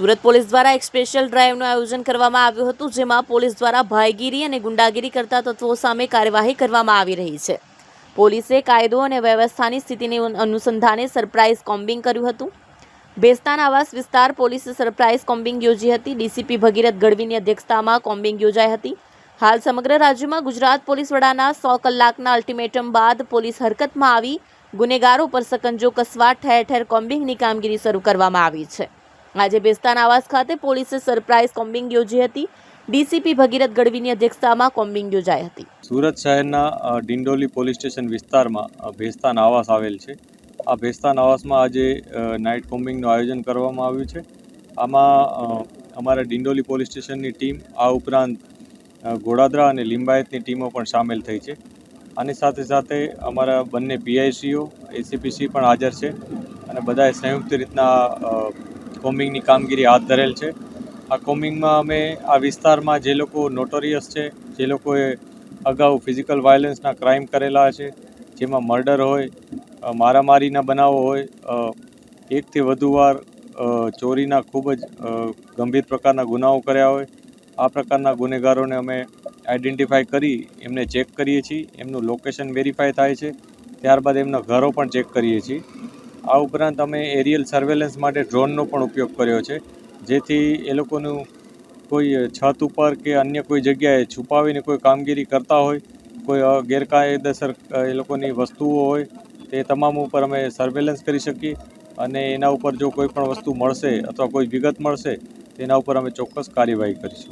Surat police દ્વારા એક special ડ્રાઈવનું આયોજન કરવામાં આવ્યું હતું, જેમાં પોલીસ દ્વારા ભાઈગીરી અને ગુંડાગીરી કરતા તત્વો સામે કાર્યવાહી કરવામાં આવી રહી છે. પોલીસે કાયદો અને વ્યવસ્થાની સ્થિતિને અનુસંધાને સરપ્રાઇઝ કોમ્બિંગ કર્યું હતું. બેસ્તાન આવાસ વિસ્તાર પોલીસે સરપ્રાઇઝ કોમ્બિંગ યોજી હતી. ડીસીપી ભગીરથ ગઢવીની અધ્યક્ષતામાં કોમ્બિંગ યોજાઈ હતી. હાલ સમગ્ર રાજ્યમાં ગુજરાત પોલીસ વડાના સો કલાકના અલ્ટિમેટમ બાદ પોલીસ હરકતમાં આવી. ગુનેગારો પર સકંજો કસવા ઠેર ઠેર કોમ્બિંગની કામગીરી શરૂ કરવામાં આવી છે. આજે બેસ્તાન આવાસ ખાતે પોલીસે સરપ્રાઇઝ કોમ્બિંગ યોજી હતી. ડીસીપી ભગીરથ ગઢવીની અધ્યક્ષતામાં કોમ્બિંગ યોજાઈ હતી. સુરત શહેરના ડિંડોલી પોલીસ સ્ટેશન વિસ્તારમાં ભેસ્તાન આવાસ આવેલ છે. આ ભેસ્તાન આવાસમાં આજે નાઇટ કોમ્બિંગનું આયોજન કરવામાં આવ્યું છે. આમાં અમારા ડિંડોલી પોલીસ સ્ટેશનની ટીમ આ ઉપરાંત ઘોડાદરા અને લિંબાયતની ટીમો પણ સામેલ થઈ છે. આની સાથે સાથે અમારા બંને પીઆઈસીઓ, એસીપીસી પણ હાજર છે અને બધાએ સંયુક્ત રીતના કોમ્બિંગની કામગીરી હાથ ધરેલ છે. આ કોમ્બિંગમાં અમે આ વિસ્તારમાં જે લોકો નોટોરિયસ છે, જે લોકોએ અગાઉ ફિઝિકલ વાયોલન્સના ક્રાઇમ કરેલા છે, જેમાં મર્ડર હોય મારામારીના બનાવો હોય એકથી વધુ વાર ચોરીના ખૂબ જ ગંભીર પ્રકારના ગુનાઓ કર્યા હોય, આ પ્રકારના ગુનેગારોને અમે આઈડેન્ટિફાય કરી એમને ચેક કરીએ છીએ, એમનું લોકેશન વેરીફાઈ થાય છે, ત્યારબાદ એમના ઘરો પણ ચેક કરીએ છીએ. આ ઉપરાંત અમે એરિયલ સર્વેલન્સ માટે ડ્રોનનો પણ ઉપયોગ કર્યો છે. જેથી એ લોકોનું કોઈ છત ઉપર કે અન્ય કોઈ જગ્યાએ છુપાવીને કોઈ કામગીરી કરતા હોય, કોઈ ગેરકાયદેસર એ લોકોની વસ્તુઓ હોય, તે તમામ ઉપર અમે સર્વેલન્સ કરી શકીએ અને એના ઉપર જો કોઈ પણ વસ્તુ મળશે અથવા કોઈ વિગત મળશે, તેના ઉપર અમે ચોક્કસ કાર્યવાહી કરીશું.